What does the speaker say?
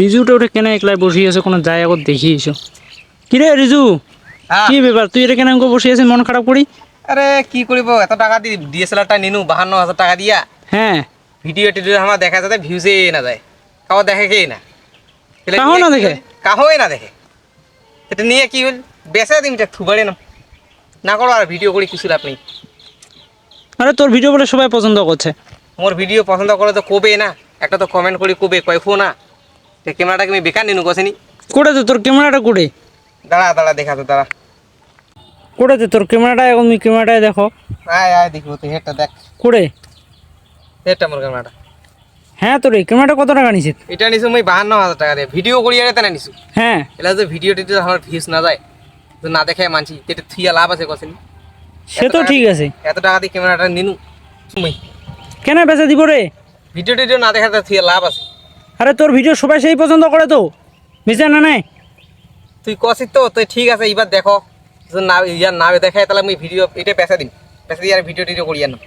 রিজুটা ওটা কেন একলাই আছে কোনো যায় আগত দেখি এসো কিরে রিজু হ্যাঁ। কি ব্যাপার? তুই এটা কেন বসে আছিস মন খারাপ করি? আরে কি করিব? এত টাকা দি ডিএসএলআরটা নিনু বাহান্ন হাজার টাকা দিয়া। হ্যাঁ। ভিডিও টিডিও আমার দেখা যাতে ভিউজে না যায়। কাউ দেখে কে না? কাহো না দেখে? কাহোই না দেখে। এটা নিয়ে কি হল? বেসে দিন থুবাড়ে না না করো আর ভিডিও করি কিছু লাভ নেই। আরে তোর ভিডিও বলে সবাই পছন্দ করছে। মোর ভিডিও পছন্দ করে তো কবে না? একটা তো কমেন্ট করি কবে? কয়ফো না। তো ক্যামেরাটাকে আমি বেকার নিনু কষেনি কোড়েতে তোর ক্যামেরাটা কোড়ে? দাঁড়া দাঁড়া দেখা তো দাঁড়া। কোড়েতে তোর ক্যামেরাটা এখন তুমি ক্যামেরাটায় দেখো। আয় আয় দেখব তুই হেডটা দেখ। কোড়ে? হেডটা মোর ক্যামেরাটা। হ্যাঁ তোর এই ক্যামেরাটা কত টাকা নিছিস এটা নিছো মই বাহান্ন হাজার টাকা দিয়ে ভিডিও করি আরে তেনা নিছো। হ্যাঁ। এটা যে ভিডিও টিডিও আমার ভিউজ না যায় তো না দেখে মানছি। এটা থুইয়া লাভ আছে কষেনি সে তো ঠিক আছে। এত টাকা দিয়ে ক্যামেরাটা নিনু। তুমি কেন বেচা দিব রে? ভিডিও টিডিও না দেখাতে থুইয়া লাভ আছে। আরে তোর ভিডিও সবাই সেই পছন্দ করে তো। বুঝছে না নাই? তুই কষিস তো, তুই ঠিক আছে এবার দেখো। না ইয়ার নামে দেখায়, তাহলে আমি ভিডিও এটা পেশা দিন পেশা দিয়ে আর ভিডিও টিডিও করি না।